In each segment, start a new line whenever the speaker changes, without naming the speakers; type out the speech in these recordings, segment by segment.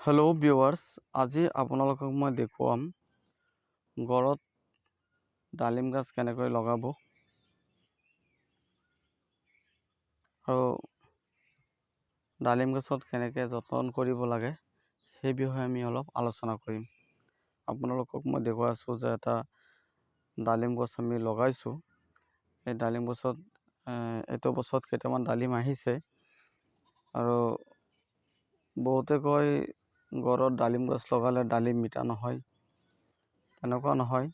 Hello viewers আজি আপোনালোকক মই দেখুৱাম গড়ত ডালিম গছ কেনেকৈ লগাব। আৰু ডালিম গছত কেনেকৈ যতন কৰিব লাগে সেই বিষয়ে আমি অলপ আলোচনা কৰিম। আপোনালোকক মই দেখুৱাই আছোঁ যে এটা ডালিম গছ আমি লগাইছোঁ। এই ডালিম গছত এইটো বছৰত কেইটামান ডালিম আহিছে। আৰু বহুতে কয় ঘৰত ডালিম গছ লগালে ডালিম মিঠা নহয়। তেনেকুৱা নহয়।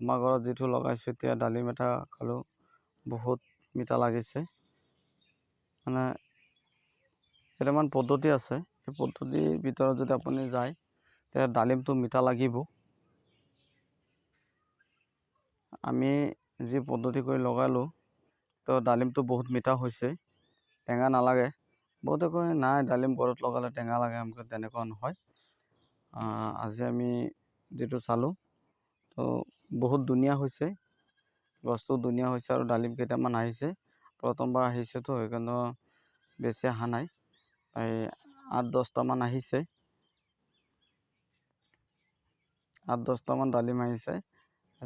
আমাৰ ঘৰত যিটো লগাইছোঁ এতিয়া ডালিম এটা খালোঁ বহুত মিঠা লাগিছে। মানে কেইটামান পদ্ধতি আছে। সেই পদ্ধতিৰ ভিতৰত যদি আপুনি যায় তেতিয়া ডালিমটো মিঠা লাগিব। আমি যি পদ্ধতি কৰি লগালোঁ তো ডালিমটো বহুত মিঠা হৈছে। টেঙা নালাগে। বহুতে কয় নাই ডালিম ঘৰত লগালে টেঙা লাগে আমাক তেনেকুৱা নহয়। আজি আমি যিটো চালোঁ তো বহুত ধুনীয়া হৈছে গছটো ধুনীয়া হৈছে আৰু ডালিম কেইটামান আহিছে। প্ৰথমবাৰ আহিছেতো সেইকাৰণে বেছি অহা নাই। এই আঠ দহটামান আহিছে। আঠ দহটামান ডালিম আহিছে।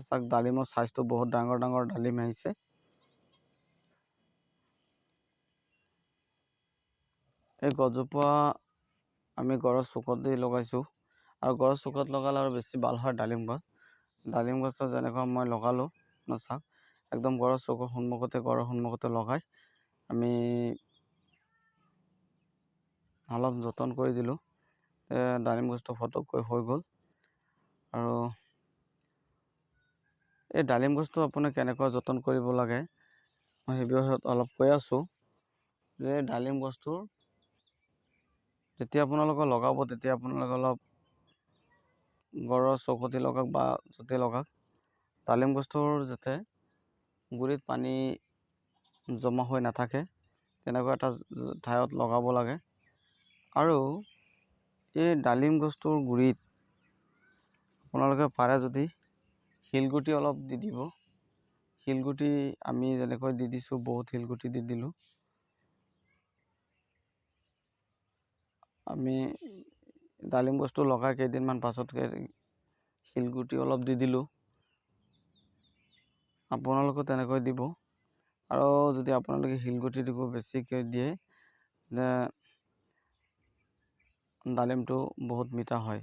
চাওক ডালিমৰ চাইজটো বহুত ডাঙৰ ডাঙৰ ডালিম আহিছে। এই গছজোপা আমি ঘৰৰ চুকত দি লগাইছোঁ। আৰু ঘৰৰ চুকত লগালে আৰু বেছি ভাল হয় ডালিম গছ। ডালিম গছত যেনেকুৱা মই লগালোঁ চাওক একদম ঘৰৰ চকুৰ সন্মুখতে ঘৰৰ সন্মুখতে লগাই আমি অলপ যতন কৰি দিলোঁ। ডালিম গছটো ফটককৈ হৈ গ'ল। আৰু এই ডালিম গছটো আপুনি কেনেকৈ যতন কৰিব লাগে মই সেই বিষয়ে অলপ কৈ আছোঁ। যে ডালিম গছটোৰ যেতিয়া আপোনালোকে লগাব তেতিয়া আপোনালোকে অলপ ঘৰৰ চৌকতি লগাওক বা য'তে লগাওক ডালিম গছটোৰ যাতে গুৰিত পানী জমা হৈ নাথাকে তেনেকুৱা এটা ঠাইত লগাব লাগে। আৰু এই ডালিম গছটোৰ গুৰিত আপোনালোকে পাৰে যদি শিলগুটি অলপ দি দিব। শিলগুটি আমি যেনেকৈ দি দিছোঁ বহুত শিলগুটি দি দিলোঁ। আমি ডালিম গছটো লগাই কেইদিনমান পাছতকে শিলগুটি অলপ দি দিলোঁ। আপোনালোকেও তেনেকৈ দিব। আৰু যদি আপোনালোকে শিলগুটি দিব বেছিকৈ দিয়ে ডালিমটো বহুত মিঠা হয়।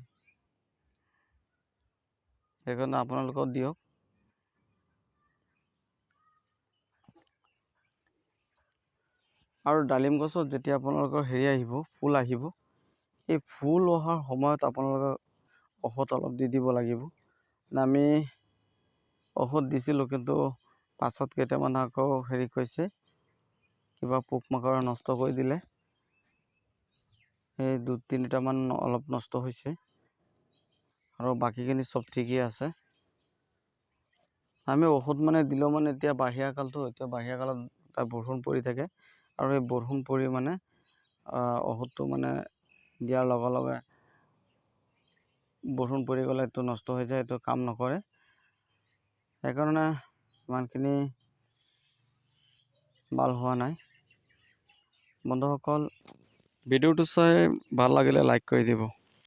সেইকাৰণে আপোনালোকেও দিয়ক। আৰু ডালিম গছত যেতিয়া আপোনালোকৰ হেৰি আহিব ফুল আহিব এই ফুল অহাৰ সময়ত আপোনালোকে ঔষধ অলপ দি দিব লাগিব। আমি ঔষধ দিছিলোঁ কিন্তু পাছত কেইটামান আকৌ হেৰি কৰিছে কিবা পোক মাকৰে নষ্ট কৰি দিলে। সেই দুই তিনিটামান অলপ নষ্ট হৈছে। আৰু বাকীখিনি চব ঠিকেই আছে। আমি ঔষধ মানে দিলেও মানে এতিয়া বাহিৰা কালটো এতিয়া বাহিৰা কালত বৰষুণ পৰি থাকে। আৰু এই বৰষুণ পৰি মানে ঔষধটো মানে দিয়াৰ লগে লগে বৰষুণ পৰি গ'লে এইটো নষ্ট হৈ যায়, এইটো কাম নকৰে। সেইকাৰণে ইমানখিনি ভালো হোৱা নাই। বন্ধুসকল, ভিডিঅ'টো চাই ভালো লাগিলে লাইক কৰি দিব।